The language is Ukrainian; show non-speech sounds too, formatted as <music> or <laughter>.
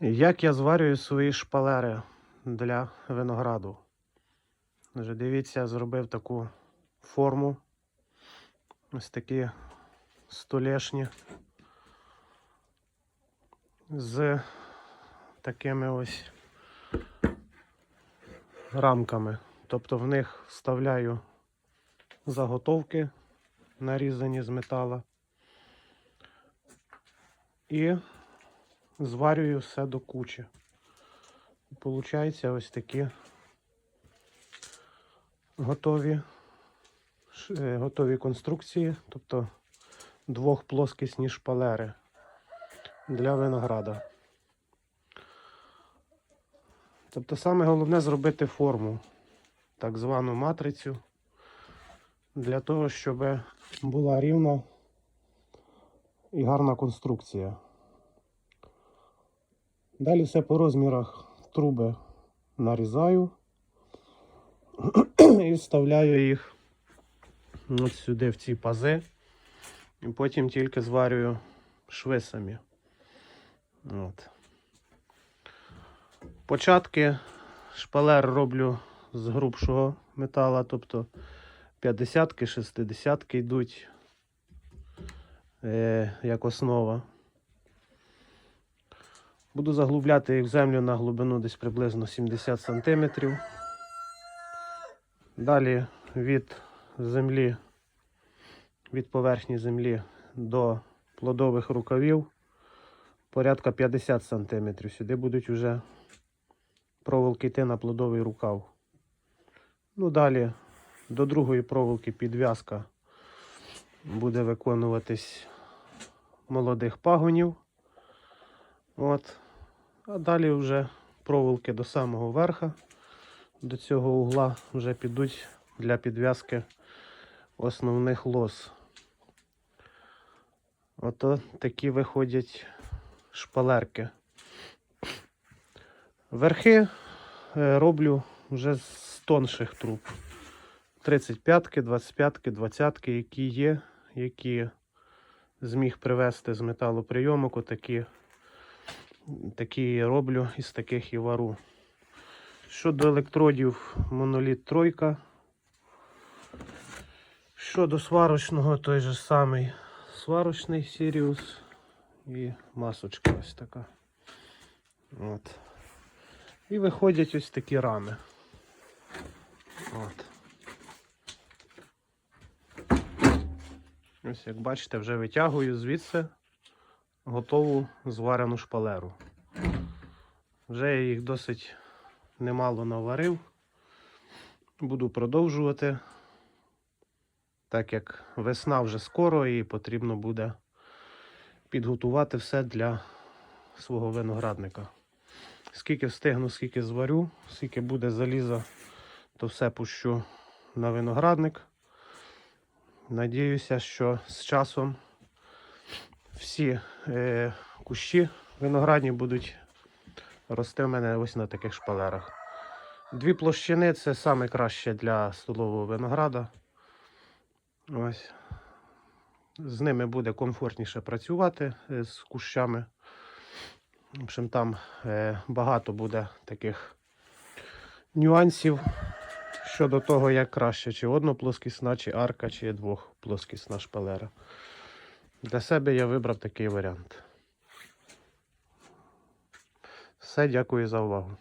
Як я зварюю свої шпалери для винограду? Вже дивіться, зробив таку форму. Ось такі столешні з такими ось рамками. Тобто в них вставляю заготовки, нарізані з метала. І зварюю все до кучі. Получається ось такі готові, е, готові конструкції, тобто двохплоскісні шпалери для винограда. Тобто саме головне зробити форму, так звану матрицю, для того, щоб була рівна і гарна конструкція. Далі все по розмірах труби нарізаю <clears throat> і вставляю їх от сюди в ці пази. І потім тільки зварюю шви самі. От. Початки шпалер роблю з грубшого метала, тобто 50-ки, 60-ки йдуть е, як основа. Буду заглубляти їх в землю на глибину десь приблизно 70 см. Далі від землі, від поверхні землі до плодових рукавів порядка 50 см. Сюди будуть вже проволоки йти на плодовий рукав. Ну, далі до другої проволоки підв'язка буде виконуватись молодих пагонів. От. А далі вже проволоки до самого верха, до цього угла вже підуть для підв'язки основних лос. Ото такі виходять шпалерки. Верхи е, роблю вже з тонших труб. 35-ки, 25-ки, 20-ки, які є, які зміг привезти з металоприйомок, отакі такі роблю із таких і вару. Щодо електродів, моноліт тройка. Щодо сварочного, той же самий сварочний Сіріус і масочка ось така. От. І виходять ось такі рами. От. Ось як бачите, вже витягую звідси готову зварену шпалеру. Вже я їх досить немало наварив. Буду продовжувати, так як весна вже скоро і потрібно буде підготувати все для свого виноградника. Скільки встигну, скільки зварю, скільки буде заліза, то все пущу на виноградник. Надіюся, що з часом всі е, кущі виноградні будуть рости в мене ось на таких шпалерах. Дві площини це саме для столового винограда. Ось. З ними буде комфортніше працювати е, з кущами. В общем, там е, багато буде таких нюансів щодо того, як краще, чи одноплоскісна, чи арка, чи двохплоскісна шпалера. Для себе я вибрав такий варіант. Все, дякую за увагу.